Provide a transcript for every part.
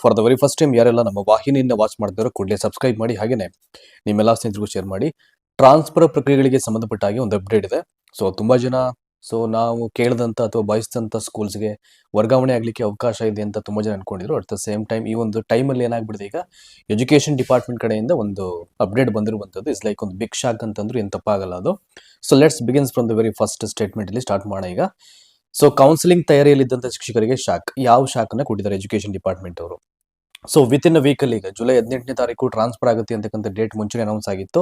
For the very first time ಯಾರೆಲ್ಲ ನಮ್ಮ ವಾಹಿನಿಯಿಂದ watch ಮಾಡ್ತಾರೋ ಕೂಡಲೇ ಸಬ್ಸ್ಕ್ರೈಬ್ ಮಾಡಿ. ಹಾಗೆಯೇ ನಿಮ್ಮೆಲ್ಲ ಸ್ನೇಹಿತರಿಗೂ ಶೇರ್ ಮಾಡಿ. ಟ್ರಾನ್ಸ್ಫರ್ ಪ್ರಕ್ರಿಯೆಗಳಿಗೆ ಸಂಬಂಧಪಟ್ಟ ಹಾಗೆ ಒಂದು ಅಪ್ಡೇಟ್ ಇದೆ. ಸೊ ತುಂಬ ಜನ ಸೊ ನಾವು ಕೇಳಿದಂಥ ಅಥವಾ ಬಯಸಿದಂಥ ಸ್ಕೂಲ್ಸ್ಗೆ ವರ್ಗಾವಣೆ ಆಗಲಿಕ್ಕೆ ಅವಕಾಶ ಇದೆ ಅಂತ ತುಂಬ ಜನ ಅನ್ಕೊಂಡಿದ್ರು. ಅಟ್ ದ ಸೇಮ್ ಟೈಮ್ ಈ ಒಂದು ಟೈಮಲ್ಲಿ ಏನಾಗ್ಬಿಡಿದೆ ಈಗ ಎಜುಕೇಷನ್ ಡಿಪಾರ್ಟ್ಮೆಂಟ್ ಕಡೆಯಿಂದ ಒಂದು ಅಪ್ಡೇಟ್ ಬಂದಿರುವಂಥದ್ದು. ಇಸ್ ಲೈಕ್ ಒಂದು ಬಿಗ್ ಶಾಕ್ ಅಂತಂದ್ರೂ ಏನು ತಪ್ಪಾಗಲ್ಲ ಅದು. So let's begins from the very first statement ಇಲ್ಲಿ ಸ್ಟಾರ್ಟ್ ಮಾಡೋಣ ಈಗ. ಸೊ ಕೌನ್ಸಿಲಿಂಗ್ ತಯಾರಿಯಲ್ಲಿದ್ದಂಥ ಶಿಕ್ಷಕರಿಗೆ ಶಾಕ್. ಯಾವ ಶಾಕ್ ಅನ್ನ ಕೊಟ್ಟಿದ್ದಾರೆ ಎಜುಕೇಶನ್ ಡಿಪಾರ್ಟ್ಮೆಂಟ್ ಅವರು? ಸೊ ವಿತ್ ಇನ್ ವೀಕ್ ಅಲ್ಲಿ ಈಗ ಜುಲೈ ಹದಿನೆಂಟನೇ ತಾರೀಕು ಟ್ರಾನ್ಸ್ಫರ್ ಆಗುತ್ತೆ ಅಂತಕ್ಕಂಥ ಡೇಟ್ ಮುಂಚೆನೇ ಅನೌನ್ಸ್ ಆಗಿತ್ತು.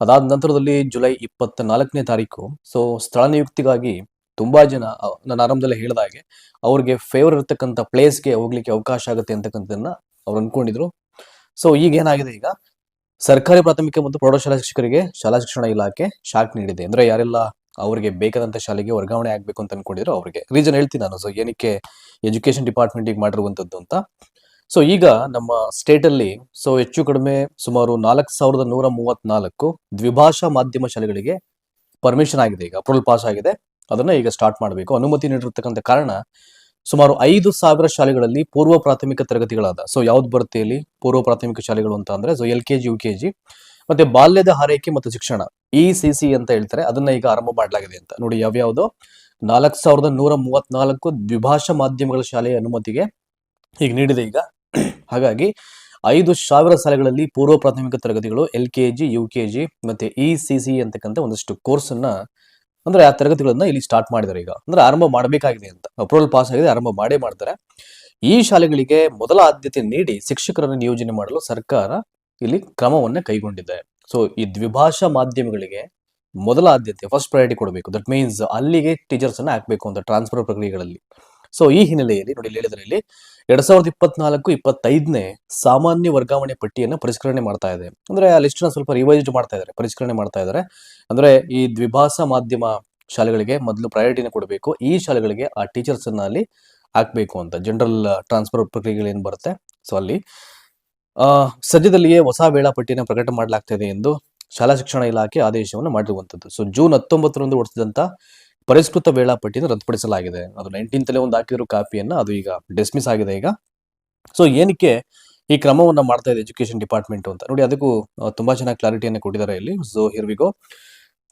ಅದಾದ ನಂತರದಲ್ಲಿ ಜುಲೈ ಇಪ್ಪತ್ತ ನಾಲ್ಕನೇ ತಾರೀಕು ಸೊ ಸ್ಥಳ ನಿಯುಕ್ತಿಗಾಗಿ ತುಂಬಾ ಜನ ನಾನು ಆರಂಭದಲ್ಲಿ ಹೇಳಿದ ಹಾಗೆ, ಅವ್ರಿಗೆ ಫೇವರ್ ಇರತಕ್ಕಂಥ ಪ್ಲೇಸ್ಗೆ ಹೋಗ್ಲಿಕ್ಕೆ ಅವಕಾಶ ಆಗುತ್ತೆ ಅಂತಕ್ಕಂಥದ್ದನ್ನ ಅವ್ರು ಅನ್ಕೊಂಡಿದ್ರು. ಸೊ ಈಗ ಏನಾಗಿದೆ ಈಗ? ಸರ್ಕಾರಿ ಪ್ರಾಥಮಿಕ ಮತ್ತು ಪ್ರೌಢಶಾಲಾ ಶಿಕ್ಷಕರಿಗೆ ಶಾಲಾ ಶಿಕ್ಷಣ ಇಲಾಖೆ ಶಾಕ್ ನೀಡಿದೆ. ಅಂದ್ರೆ ಯಾರೆಲ್ಲ ಅವರಿಗೆ ಬೇಕಾದಂತ ಶಾಲೆಗೆ ವರ್ಗಾವಣೆ ಆಗ್ಬೇಕು ಅಂತ ಅನ್ಕೊಂಡಿದ್ರು ಅವರಿಗೆ. ರೀಸನ್ ಹೇಳ್ತೀನಿ ನಾನು. ಸೊ ಏನಕ್ಕೆ ಎಜುಕೇಶನ್ ಡಿಪಾರ್ಟ್ಮೆಂಟ್ ಮಾಡಿರುವಂಥದ್ದು ಅಂತ. ಸೊ ಈಗ ನಮ್ಮ ಸ್ಟೇಟ್ ಅಲ್ಲಿ ಸೊ ಹೆಚ್ಚು ಕಡಿಮೆ ಸುಮಾರು ನಾಲ್ಕು ಸಾವಿರದ ನೂರ ಮೂವತ್ನಾಲ್ಕು ದ್ವಿಭಾಷಾ ಮಾಧ್ಯಮ ಶಾಲೆಗಳಿಗೆ ಪರ್ಮಿಷನ್ ಆಗಿದೆ. ಈಗ ಅಪ್ರೂವಲ್ ಪಾಸ್ ಆಗಿದೆ. ಅದನ್ನ ಈಗ ಸ್ಟಾರ್ಟ್ ಮಾಡಬೇಕು. ಅನುಮತಿ ನೀಡಿರ್ತಕ್ಕಂಥ ಕಾರಣ ಸುಮಾರು ಐದು ಸಾವಿರ ಶಾಲೆಗಳಲ್ಲಿ ಪೂರ್ವ ಪ್ರಾಥಮಿಕ ತರಗತಿಗಳಾದ. ಸೊ ಯಾವ್ದು ಬರುತ್ತೆ ಇಲ್ಲಿ? ಪೂರ್ವ ಪ್ರಾಥಮಿಕ ಶಾಲೆಗಳು ಅಂತ ಅಂದ್ರೆ so L K G U K G ಮತ್ತೆ ಬಾಲ್ಯದ ಹಾರೈಕೆ ಮತ್ತು ಶಿಕ್ಷಣ. ಇ ಸಿ ಸಿ ಅಂತ ಹೇಳ್ತಾರೆ, ಅದನ್ನ ಈಗ ಆರಂಭ ಮಾಡಲಾಗಿದೆ ಅಂತ. ನೋಡಿ, ಯಾವ್ಯಾವುದು? ನಾಲ್ಕ್ ಸಾವಿರದ ನೂರ ಮೂವತ್ನಾಲ್ಕು ದ್ವಿಭಾಷಾ ಮಾಧ್ಯಮಗಳ ಶಾಲೆಯ ಅನುಮತಿಗೆ ಈಗ ನೀಡಿದೆ ಈಗ. ಹಾಗಾಗಿ, ಐದು ಸಾವಿರ ಶಾಲೆಗಳಲ್ಲಿ ಪೂರ್ವ ಪ್ರಾಥಮಿಕ ತರಗತಿಗಳು, L K G, U K G ಮತ್ತೆ ಇ ಸಿ ಸಿ ಅಂತಕ್ಕಂಥ ಒಂದಷ್ಟು ಕೋರ್ಸ್ ಅನ್ನ ಅಂದ್ರೆ ಆ ತರಗತಿಗಳನ್ನ ಇಲ್ಲಿ ಸ್ಟಾರ್ಟ್ ಮಾಡಿದ್ದಾರೆ ಈಗ. ಅಂದ್ರೆ ಆರಂಭ ಮಾಡಬೇಕಾಗಿದೆ ಅಂತ. ಅಪ್ರೂವಲ್ ಪಾಸ್ ಆಗಿದೆ, ಆರಂಭ ಮಾಡೇ ಮಾಡ್ತಾರೆ. ಈ ಶಾಲೆಗಳಿಗೆ ಮೊದಲ ಆದ್ಯತೆ ನೀಡಿ ಶಿಕ್ಷಕರನ್ನು ನಿಯೋಜನೆ ಮಾಡಲು ಸರ್ಕಾರ ಇಲ್ಲಿ ಕ್ರಮವನ್ನ ಕೈಗೊಂಡಿದೆ. ಸೊ ಈ ದ್ವಿಭಾಷಾ ಮಾಧ್ಯಮಗಳಿಗೆ ಮೊದಲ ಆದ್ಯತೆ ಫಸ್ಟ್ ಪ್ರಯಾರಿಟಿ ಕೊಡಬೇಕು. ದಟ್ ಮೀನ್ಸ್ ಅಲ್ಲಿಗೆ ಟೀಚರ್ಸ್ ಅನ್ನ ಹಾಕ್ಬೇಕು ಅಂತ ಟ್ರಾನ್ಸ್ಫರ್ ಪ್ರಕ್ರಿಯೆಗಳಲ್ಲಿ. ಸೊ ಈ ಹಿನ್ನೆಲೆಯಲ್ಲಿ ನೋಡಿ ಇಲ್ಲಿ ಹೇಳಿದ್ರೆ ಇಲ್ಲಿ ಎರಡ್ ಸಾವಿರದ ಇಪ್ಪತ್ನಾಲ್ಕು, ಇಪ್ಪತ್ತೈದನೇ ಸಾಮಾನ್ಯ ವರ್ಗಾವಣೆ ಪಟ್ಟಿಯನ್ನು ಪರಿಷ್ಕರಣೆ ಮಾಡ್ತಾ ಇದೆ. ಅಂದ್ರೆ ಆ ಲಿಸ್ಟ್ನ ಸ್ವಲ್ಪ ರಿವೈಸ್ ಮಾಡ್ತಾ ಇದ್ದಾರೆ, ಪರಿಷ್ಕರಣೆ ಮಾಡ್ತಾ ಇದ್ದಾರೆ. ಅಂದ್ರೆ ಈ ದ್ವಿಭಾಷಾ ಮಾಧ್ಯಮ ಶಾಲೆಗಳಿಗೆ ಮೊದಲು ಪ್ರಯಾರಿಟಿನ ಕೊಡಬೇಕು. ಈ ಶಾಲೆಗಳಿಗೆ ಆ ಟೀಚರ್ಸ್ ಅಲ್ಲಿ ಹಾಕ್ಬೇಕು ಅಂತ ಜನರಲ್ ಟ್ರಾನ್ಸ್ಫರ್ ಪ್ರಕ್ರಿಯೆಗಳು ಏನು ಬರುತ್ತೆ? ಸೊ ಅಲ್ಲಿ ಸದ್ಯದಲ್ಲಿಯೇ ಹೊಸ ವೇಳಾಪಟ್ಟಿಯನ್ನು ಪ್ರಕಟ ಮಾಡಲಾಗ್ತಾಯಿದೆ ಎಂದು ಶಾಲಾ ಶಿಕ್ಷಣ ಇಲಾಖೆ ಆದೇಶವನ್ನು ಮಾಡಿರುವಂಥದ್ದು. ಸೊ ಜೂನ್ ಹತ್ತೊಂಬತ್ತರಂದು ಹೊರಡಿಸಿದಂತ ಪರಿಷ್ಕೃತ ವೇಳಾಪಟ್ಟಿಯನ್ನು ರದ್ದುಪಡಿಸಲಾಗಿದೆ. ಅದು ನೈನ್ಟೀನ್ತಲೇ ಒಂದು ಹಾಕಿರೋ ಕಾಪಿಯನ್ನ ಅದು ಈಗ ಡಿಸ್ಮಿಸ್ ಆಗಿದೆ ಈಗ. ಸೊ ಏನಕ್ಕೆ ಈ ಕ್ರಮವನ್ನು ಮಾಡ್ತಾ ಇದೆ ಎಜುಕೇಶನ್ ಡಿಪಾರ್ಟ್ಮೆಂಟ್ ಅಂತ? ನೋಡಿ, ಅದಕ್ಕೂ ತುಂಬಾ ಚೆನ್ನಾಗಿ ಕ್ಲಾರಿಟಿಯನ್ನು ಕೊಟ್ಟಿದ್ದಾರೆ ಇಲ್ಲಿ. ಸೊ ಹಿರ್ವಿಗೋ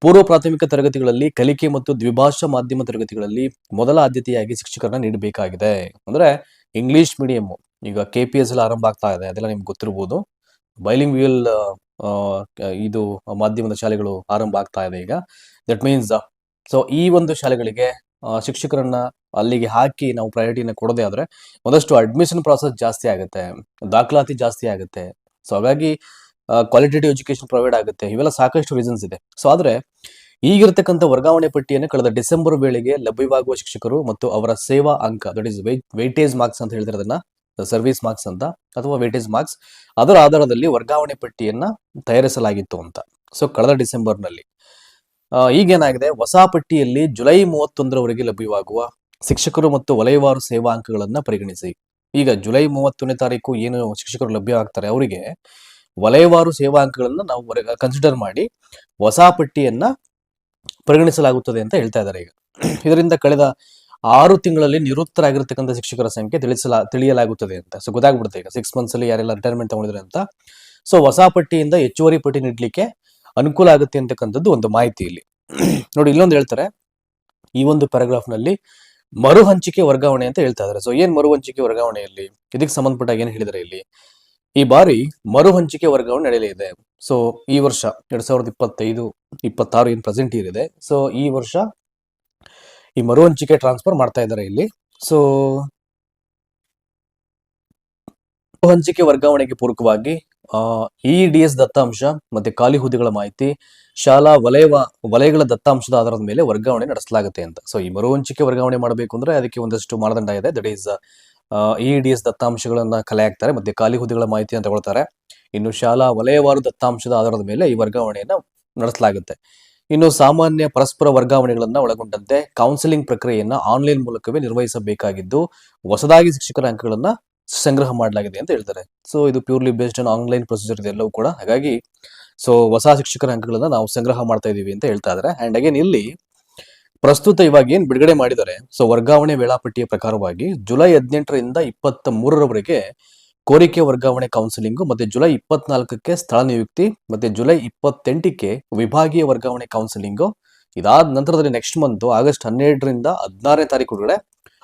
ಪೂರ್ವ ಪ್ರಾಥಮಿಕ ತರಗತಿಗಳಲ್ಲಿ ಕಲಿಕೆ ಮತ್ತು ದ್ವಿಭಾಷಾ ಮಾಧ್ಯಮ ತರಗತಿಗಳಲ್ಲಿ ಮೊದಲ ಆದ್ಯತೆಯಾಗಿ ಶಿಕ್ಷಕರನ್ನ ನೀಡಬೇಕಾಗಿದೆ. ಅಂದ್ರೆ ಇಂಗ್ಲಿಷ್ ಮೀಡಿಯಂ ಈಗ ಕೆ ಪಿ ಎಸ್ ಎಲ್ಲ ಆರಂಭ ಆಗ್ತಾ ಇದೆ, ಅದೆಲ್ಲ ನಿಮ್ಗೆ ಗೊತ್ತಿರ್ಬೋದು. ಬೈಲಿಂಗ್ವಿಯಲ್ ಇದು ಮಾಧ್ಯಮದ ಶಾಲೆಗಳು ಆರಂಭ ಆಗ್ತಾ ಇದೆ ಈಗ. ದಟ್ ಮೀನ್ಸ್ ಸೊ ಈ ಒಂದು ಶಾಲೆಗಳಿಗೆ ಶಿಕ್ಷಕರನ್ನ ಅಲ್ಲಿಗೆ ಹಾಕಿ ನಾವು ಪ್ರಯಾರಿಟಿನ ಕೊಡೋದೇ ಆದ್ರೆ ಒಂದಷ್ಟು ಅಡ್ಮಿಷನ್ ಪ್ರಾಸೆಸ್ ಜಾಸ್ತಿ ಆಗುತ್ತೆ, ದಾಖಲಾತಿ ಜಾಸ್ತಿ ಆಗುತ್ತೆ. ಸೊ ಹಾಗಾಗಿ ಕ್ವಾಲಿಟೇಟಿವ್ ಎಜುಕೇಶನ್ ಪ್ರೊವೈಡ್ ಆಗುತ್ತೆ. ಇವೆಲ್ಲ ಸಾಕಷ್ಟು ರೀಸನ್ಸ್ ಇದೆ. ಸೊ ಆದ್ರೆ, ಈಗಿರ್ತಕ್ಕಂಥ ವರ್ಗಾವಣೆ ಪಟ್ಟಿಯನ್ನು ಕಳೆದ ಡಿಸೆಂಬರ್ ವೇಳೆಗೆ ಲಭ್ಯವಾಗುವ ಶಿಕ್ಷಕರು ಮತ್ತು ಅವರ ಸೇವಾ ಅಂಕ ದಟ್ ಇಸ್ ವೈಟೇಜ್ ಮಾರ್ಕ್ಸ್ ಅಂತ ಹೇಳಿದ್ರೆ ಅದನ್ನ ಸರ್ವಿಸ್ ಮಾರ್ಕ್ಸ್ ಅಂತ ಅಥವಾ ವೇಟೇಜ್ ಮಾರ್ಕ್ಸ್ ಅದರ ಆಧಾರದಲ್ಲಿ ವರ್ಗಾವಣೆ ಪಟ್ಟಿಯನ್ನ ತಯಾರಿಸಲಾಗಿತ್ತು ಅಂತ. ಸೊ ಕಳೆದ ಡಿಸೆಂಬರ್ನಲ್ಲಿ ನಲ್ಲಿ ಈಗೇನಾಗಿದೆ? ಹೊಸ ಪಟ್ಟಿಯಲ್ಲಿ ಜುಲೈ ಮೂವತ್ತೊಂದರವರೆಗೆ ಲಭ್ಯವಾಗುವ ಶಿಕ್ಷಕರು ಮತ್ತು ವಲಯವಾರು ಸೇವಾ ಅಂಕಗಳನ್ನ ಪರಿಗಣಿಸಿ. ಈಗ ಜುಲೈ ಮೂವತ್ತೊಂದನೇ ತಾರೀಕು ಏನು ಶಿಕ್ಷಕರು ಲಭ್ಯ ಆಗ್ತಾರೆ? ಅವರಿಗೆ ವಲಯವಾರು ಸೇವಾ ಅಂಕಗಳನ್ನ ನಾವು ಕನ್ಸಿಡರ್ ಮಾಡಿ ಹೊಸ ಪಟ್ಟಿಯನ್ನ ಪರಿಗಣಿಸಲಾಗುತ್ತದೆ ಅಂತ ಹೇಳ್ತಾ ಇದ್ದಾರೆ ಈಗ. ಇದರಿಂದ ಕಳೆದ ಆರು ತಿಂಗಳಲ್ಲಿ ನಿವೃತ್ತರಾಗಿರ್ತಕ್ಕಂಥ ಶಿಕ್ಷಕರ ಸಂಖ್ಯೆ ತಿಳಿಸಲ, ತಿಳಿಯಲಾಗುತ್ತದೆ ಅಂತ. ಸೊ ಗೊತ್ತಾಗ್ಬಿಡುತ್ತೆ ಈಗ. ಸಿಕ್ಸ್ ಮಂತ್ಸ್ ಅಲ್ಲಿ ಯಾರೆಲ್ಲ ರಿಟೈರ್ಮೆಂಟ್ ತಗೊಂಡಿದ್ರೆ ಅಂತ. ಸೊ ಹೊಸ ಪಟ್ಟಿಯಿಂದ ಹೆಚ್ಚುವರಿ ಪಟ್ಟಿ ನೀಡಲಿಕ್ಕೆ ಅನುಕೂಲ ಆಗುತ್ತೆ ಅಂತಕ್ಕಂಥದ್ದು ಒಂದು ಮಾಹಿತಿ ಇಲ್ಲಿ. ನೋಡಿ, ಇಲ್ಲೊಂದು ಹೇಳ್ತಾರೆ. ಈ ಒಂದು ಪ್ಯಾರಾಗ್ರಾಫ್ನಲ್ಲಿ ಮರು ಹಂಚಿಕೆ ವರ್ಗಾವಣೆ ಅಂತ ಹೇಳ್ತಾ ಇದ್ದಾರೆ. ಸೊ ಏನ್ ಮರು ಹಂಚಿಕೆ ವರ್ಗಾವಣೆಯಲ್ಲಿ ಇದಕ್ಕೆ ಸಂಬಂಧಪಟ್ಟಾಗ ಏನ್ ಹೇಳಿದರೆ ಇಲ್ಲಿ? ಈ ಬಾರಿ ಮರು ಹಂಚಿಕೆ ವರ್ಗಾವಣೆ ನಡೆಯಲಿದೆ ಸೊ ಈ ವರ್ಷ ಎರಡ್ ಸಾವಿರದ ಇಪ್ಪತ್ತೈದು, ಇಪ್ಪತ್ತಾರು ಏನ್ ಪ್ರೆಸೆಂಟ್ ಇದೆ. ಸೊ ಈ ವರ್ಷ ಈ ಮರು ಹಂಚಿಕೆ ಟ್ರಾನ್ಸ್ಫರ್ ಮಾಡ್ತಾ ಇದ್ದಾರೆ ಇಲ್ಲಿ. ಸೊ ಹಂಚಿಕೆ ವರ್ಗಾವಣೆಗೆ ಪೂರಕವಾಗಿ ಇ ಡಿ ಎಸ್ ದತ್ತಾಂಶ ಮತ್ತೆ ಖಾಲಿ ಹುದ್ದೆಗಳ ಮಾಹಿತಿ, ಶಾಲಾ ವಲಯ ವಲಯಗಳ ದತ್ತಾಂಶದ ಆಧಾರದ ಮೇಲೆ ವರ್ಗಾವಣೆ ನಡೆಸಲಾಗುತ್ತೆ ಅಂತ. ಸೊ ಈ ಮರು ಹಂಚಿಕೆ ವರ್ಗಾವಣೆ ಮಾಡಬೇಕು ಅಂದ್ರೆ ಅದಕ್ಕೆ ಒಂದಷ್ಟು ಮಾನದಂಡ ಇದೆ. That is E D S ದತ್ತಾಂಶಗಳನ್ನ ಕಲೆ ಹಾಕ್ತಾರೆ ಮತ್ತೆ ಖಾಲಿ ಹುದ್ದೆಗಳ ಮಾಹಿತಿಯನ್ನು ತಗೊಳ್ತಾರೆ. ಇನ್ನು ಶಾಲಾ ವಲಯವಾರು ದತ್ತಾಂಶದ ಆಧಾರದ ಮೇಲೆ ಈ ವರ್ಗಾವಣೆಯನ್ನ ನಡೆಸಲಾಗುತ್ತೆ. ಇನ್ನು ಸಾಮಾನ್ಯ ಪರಸ್ಪರ ವರ್ಗಾವಣೆಗಳನ್ನ ಒಳಗೊಂಡಂತೆ ಕೌನ್ಸಿಲಿಂಗ್ ಪ್ರಕ್ರಿಯೆಯನ್ನ ಆನ್ಲೈನ್ ಮೂಲಕವೇ ನಿರ್ವಹಿಸಬೇಕಾಗಿದ್ದು, ಹೊಸದಾಗಿ ಶಿಕ್ಷಕರ ಅಂಕಗಳನ್ನ ಸಂಗ್ರಹ ಮಾಡಲಾಗಿದೆ ಅಂತ ಹೇಳ್ತಾರೆ. ಸೊ ಇದು purely based on online procedure ಇದೆಲ್ಲವೂ ಕೂಡ. ಹಾಗಾಗಿ ಸೊ ಹೊಸ ಶಿಕ್ಷಕರ ಅಂಕಗಳನ್ನ ನಾವು ಸಂಗ್ರಹ ಮಾಡ್ತಾ ಇದೀವಿ ಅಂತ ಹೇಳ್ತಾ ಇದ್ದಾರೆ. ಅಂಡ್ ಅಗೇನ್ ಇಲ್ಲಿ ಪ್ರಸ್ತುತ ಇವಾಗ ಏನು ಬಿಡುಗಡೆ ಮಾಡಿದ್ದಾರೆ ಸೊ ವರ್ಗಾವಣೆ ವೇಳಾಪಟ್ಟಿಯ ಪ್ರಕಾರವಾಗಿ ಜುಲೈ ಹದಿನೆಂಟರಿಂದ ಇಪ್ಪತ್ತ ಮೂರರವರೆಗೆ ಕೋರಿಕೆ ವರ್ಗಾವಣೆ ಕೌನ್ಸಿಲಿಂಗು ಮತ್ತೆ ಜುಲೈ ಇಪ್ಪತ್ನಾಲ್ಕಕ್ಕೆ ಸ್ಥಳ ನಿಯುಕ್ತಿ ಮತ್ತೆ ಜುಲೈ ಇಪ್ಪತ್ತೆಂಟಕ್ಕೆ ವಿಭಾಗೀಯ ವರ್ಗಾವಣೆ ಕೌನ್ಸಿಲಿಂಗು. ಇದಾದ ನಂತರದಲ್ಲಿ ನೆಕ್ಸ್ಟ್ ಮಂತ್ ಆಗಸ್ಟ್ ಹನ್ನೆರಡರಿಂದ ಹದಿನಾರನೇ ತಾರೀಕು ಒಳಗಡೆ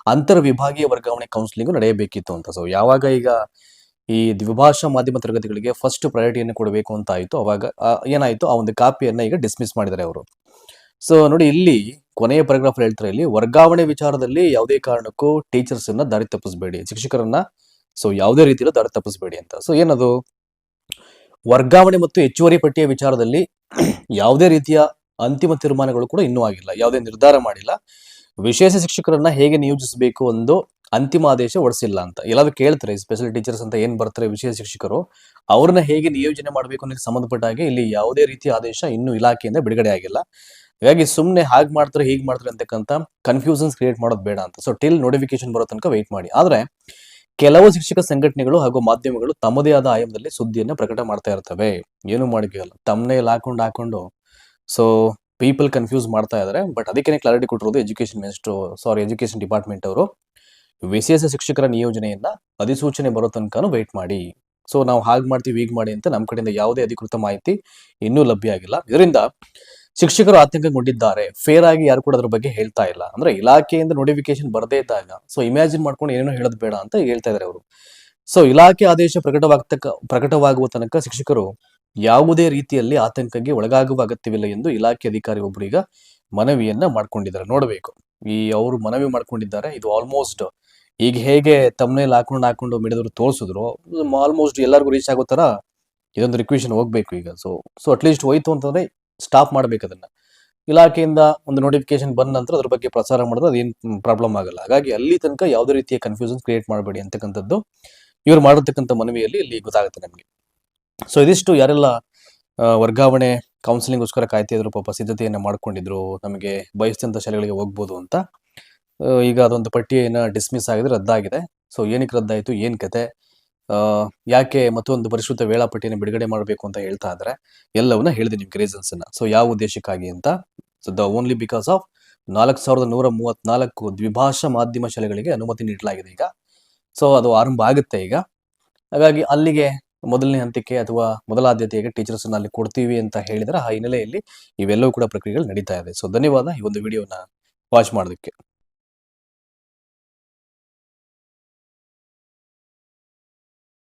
ಅಂತರ್ ವಿಭಾಗೀಯ ವರ್ಗಾವಣೆ ಕೌನ್ಸಿಲಿಂಗು ನಡೆಯಬೇಕಿತ್ತು ಅಂತ. ಸೊ ಯಾವಾಗ ಈಗ ಈ ದ್ವಿಭಾಷಾ ಮಾಧ್ಯಮ ತರಗತಿಗಳಿಗೆ ಫಸ್ಟ್ ಪ್ರಯಾರಿಟಿಯನ್ನು ಕೊಡಬೇಕು ಅಂತ ಆಯಿತು ಅವಾಗ ಏನಾಯಿತು ಆ ಒಂದು ಕಾಪಿಯನ್ನ ಈಗ ಡಿಸ್ಮಿಸ್ ಮಾಡಿದ್ದಾರೆ ಅವರು. ಸೊ ನೋಡಿ ಇಲ್ಲಿ ಕೊನೆಯ ಪ್ಯಾರಾಗ್ರಾಫ್ ಹೇಳ್ತಾರೆ, ಇಲ್ಲಿ ವರ್ಗಾವಣೆ ವಿಚಾರದಲ್ಲಿ ಯಾವುದೇ ಕಾರಣಕ್ಕೂ ಟೀಚರ್ಸ್ ಅನ್ನ ದಾರಿ ತಪ್ಪಿಸಬೇಡಿ. ಶಿಕ್ಷಕರನ್ನ ಸೊ ಯಾವುದೇ ರೀತಿಯಲ್ಲೂ ದಾರಿ ತಪ್ಪಿಸಬೇಡಿ ಅಂತ. ಸೊ ಏನದು? ವರ್ಗಾವಣೆ ಮತ್ತು ಹೆಚ್ಚುವರಿ ಪಟ್ಟಿಯ ವಿಚಾರದಲ್ಲಿ ಯಾವುದೇ ರೀತಿಯ ಅಂತಿಮ ತೀರ್ಮಾನಗಳು ಕೂಡ ಇನ್ನೂ ಆಗಿಲ್ಲ. ಯಾವುದೇ ನಿರ್ಧಾರ ಮಾಡಿಲ್ಲ. ವಿಶೇಷ ಶಿಕ್ಷಕರನ್ನ ಹೇಗೆ ನಿಯೋಜಿಸಬೇಕು ಒಂದು ಅಂತಿಮ ಆದೇಶ ಹೊಡಿಸಿಲ್ಲ ಅಂತ. ಎಲ್ಲಾದ್ರೂ ಕೇಳ್ತಾರೆ ಸ್ಪೆಷಲ್ ಟೀಚರ್ಸ್ ಅಂತ ಏನ್ ಬರ್ತಾರೆ ವಿಶೇಷ ಶಿಕ್ಷಕರು? ಅವ್ರನ್ನ ಹೇಗೆ ನಿಯೋಜನೆ ಮಾಡಬೇಕು ಅನ್ನೋದಕ್ಕೆ ಸಂಬಂಧಪಟ್ಟ ಹಾಗೆ ಇಲ್ಲಿ ಯಾವುದೇ ರೀತಿಯ ಆದೇಶ ಇನ್ನೂ ಇಲಾಖೆಯಿಂದ ಬಿಡುಗಡೆ ಆಗಿಲ್ಲ. ಹಾಗಾಗಿ ಸುಮ್ಮನೆ ಹಾಗೆ ಮಾಡ್ತಾರೆ ಹೀಗೆ ಮಾಡ್ತಾರೆ ಅಂತಕ್ಕಂಥ ಕನ್ಫ್ಯೂಷನ್ಸ್ ಕ್ರಿಯೇಟ್ ಮಾಡೋದು ಬೇಡ ಅಂತ. ಸೊ ಟಿಲ್ ನೋಟಿಫಿಕೇಶನ್ ಬರೋ ತನಕ ವೆಯ್ಟ್ ಮಾಡಿ. ಆದ್ರೆ ಕೆಲವು ಶಿಕ್ಷಕ ಸಂಘಟನೆಗಳು ಹಾಗೂ ಮಾಧ್ಯಮಗಳು ತಮ್ಮದೇ ಆದ ಆಯಾಮದಲ್ಲಿ ಸುದ್ದಿಯನ್ನು ಪ್ರಕಟ ಮಾಡ್ತಾ ಇರ್ತವೆ. ಏನು ಮಾಡಿಕೆಯಲ್ಲ ತಮ್ಮನೇ ಹಾಕೊಂಡು ಹಾಕೊಂಡು ಸೊ ಪೀಪಲ್ ಕನ್ಫ್ಯೂಸ್ ಮಾಡ್ತಾ ಇದ್ದಾರೆ ಬಟ್ ಅದಕ್ಕೆ ಕ್ಲಾರಿಟಿ ಕೊಟ್ಟಿರೋದು education minister sorry education department ಅವರು. ವಿಶೇಷ ಶಿಕ್ಷಕರ ನಿಯೋಜನೆಯನ್ನ ಅಧಿಸೂಚನೆ ಬರೋ ತನಕನೂ ವೆಯ್ಟ್ ಮಾಡಿ. ಸೊ ನಾವು ಹಾಗೆ ಮಾಡ್ತೀವಿ, ಹೀಗೆ ಮಾಡಿ ಅಂತ ನಮ್ಮ ಕಡೆಯಿಂದ ಯಾವುದೇ ಅಧಿಕೃತ ಮಾಹಿತಿ ಇನ್ನೂ ಲಭ್ಯ ಆಗಿಲ್ಲ. ಇದರಿಂದ ಶಿಕ್ಷಕರು ಆತಂಕಗೊಂಡಿದ್ದಾರೆ. ಫೇರ್ ಆಗಿ ಯಾರು ಕೂಡ ಅದ್ರ ಬಗ್ಗೆ ಹೇಳ್ತಾ ಇಲ್ಲ. ಅಂದ್ರೆ ಇಲಾಖೆಯಿಂದ ನೋಟಿಫಿಕೇಶನ್ ಬರದೇ ಇದ್ದಾಗ ಸೊ ಇಮ್ಯಾಜಿನ್ ಮಾಡ್ಕೊಂಡು ಏನೇನೋ ಹೇಳೋದು ಬೇಡ ಅಂತ ಹೇಳ್ತಾ ಇದ್ದಾರೆ ಅವರು. ಸೊ ಇಲಾಖೆ ಆದೇಶ ಪ್ರಕಟವಾಗ್ತಕ್ಕ ಪ್ರಕಟವಾಗುವ ತನಕ ಶಿಕ್ಷಕರು ಯಾವುದೇ ರೀತಿಯಲ್ಲಿ ಆತಂಕಕ್ಕೆ ಒಳಗಾಗುವ ಅಗತ್ಯವಿಲ್ಲ ಎಂದು ಇಲಾಖೆ ಅಧಿಕಾರಿ ಒಬ್ಬರು ಈಗ ಮನವಿಯನ್ನ ಮಾಡ್ಕೊಂಡಿದ್ದಾರೆ. ನೋಡಬೇಕು. ಈ ಅವರು ಮನವಿ ಮಾಡ್ಕೊಂಡಿದ್ದಾರೆ. ಇದು ಆಲ್ಮೋಸ್ಟ್ ಈಗ ಹೇಗೆ ತಮ್ಮನೇಲಿ ಹಾಕೊಂಡು ಹಾಕೊಂಡು ಮಿಡಿದ್ರು ತೋರಿಸಿದ್ರು ಆಲ್ಮೋಸ್ಟ್ ಎಲ್ಲರಿಗೂ ರೀಚ್ ಆಗೋ ತರ ಇದೊಂದು ರಿಕ್ವೇಷನ್ ಹೋಗ್ಬೇಕು ಈಗ. ಸೊ ಸೊ ಅಟ್ಲೀಸ್ಟ್ ಹೋಯ್ತು ಅಂತಂದ್ರೆ ಸ್ಟಾಪ್ ಮಾಡಬೇಕು ಅದನ್ನ. ಇಲಾಖೆಯಿಂದ ಒಂದು ನೋಟಿಫಿಕೇಶನ್ ಬಂದ ನಂತರ ಅದ್ರ ಬಗ್ಗೆ ಪ್ರಸಾರ ಮಾಡಿದ್ರೆ ಅದೇನು ಪ್ರಾಬ್ಲಮ್ ಆಗಲ್ಲ. ಹಾಗಾಗಿ ಅಲ್ಲಿ ತನಕ ಯಾವುದೇ ರೀತಿಯ ಕನ್ಫ್ಯೂಷನ್ ಕ್ರಿಯೇಟ್ ಮಾಡಬೇಡಿ ಅಂತಕ್ಕಂಥದ್ದು ಇವ್ರು ಮಾಡಿರ್ತಕ್ಕಂಥ ಮನವಿಯಲ್ಲಿ ಇಲ್ಲಿ ಗೊತ್ತಾಗುತ್ತೆ ನಮಗೆ. ಸೊ ಇದಿಷ್ಟು ಯಾರೆಲ್ಲ ವರ್ಗಾವಣೆ ಕೌನ್ಸಿಲಿಂಗ್ಗೋಸ್ಕರ ಕಾಯ್ತಾ ಇದ್ರು, ಪಾಪ ಸಿದ್ಧತೆಯನ್ನು ಮಾಡ್ಕೊಂಡಿದ್ರು, ನಮಗೆ ಬಯಸಿದಂಥ ಶಾಲೆಗಳಿಗೆ ಹೋಗ್ಬೋದು ಅಂತ ಈಗ ಅದೊಂದು ಪಟ್ಟಿಯನ್ನು ಡಿಸ್ಮಿಸ್ ಆಗಿದೆ ರದ್ದಾಗಿದೆ. ಸೊ ಏನಕ್ಕೆ ರದ್ದಾಯಿತು, ಏನು ಕತೆ? ಯಾಕೆ ಮತ್ತೊಂದು ಪರಿಶುದ್ಧ ವೇಳಾಪಟ್ಟಿಯನ್ನು ಬಿಡುಗಡೆ ಮಾಡಬೇಕು ಅಂತ ಹೇಳ್ತಾ ಇದ್ದಾರೆ ಎಲ್ಲವನ್ನ ಹೇಳಿದೆ ನಿಮ್ಗೆ ರೀಸನ್ಸ್ ಅನ್ನ. ಸೊ ಯಾವ ಉದ್ದೇಶಕ್ಕಾಗಿ ಅಂತ? So the only because of ನಾಲ್ಕು ಸಾವಿರದ ನೂರ ಮೂವತ್ನಾಲ್ಕು ದ್ವಿಭಾಷಾ ಮಾಧ್ಯಮ ಶಾಲೆಗಳಿಗೆ ಅನುಮತಿ ನೀಡಲಾಗಿದೆ ಈಗ. ಸೊ ಅದು ಆರಂಭ ಆಗುತ್ತೆ ಈಗ. ಹಾಗಾಗಿ ಅಲ್ಲಿಗೆ ಮೊದಲನೇ ಹಂತಕ್ಕೆ ಅಥವಾ ಮೊದಲ ಆದ್ಯತೆಗೆ ಟೀಚರ್ಸ್ ಅಲ್ಲಿ ಕೊಡ್ತೀವಿ ಅಂತ ಹೇಳಿದ್ರೆ, ಆ ಹಿನ್ನೆಲೆಯಲ್ಲಿ ಇವೆಲ್ಲವೂ ಕೂಡ ಪ್ರಕ್ರಿಯೆಗಳು ನಡೀತಾ ಇದೆ. ಸೊ ಧನ್ಯವಾದ ಈ ಒಂದು ವಿಡಿಯೋನ ವಾಚ್ ಮಾಡೋದಕ್ಕೆ.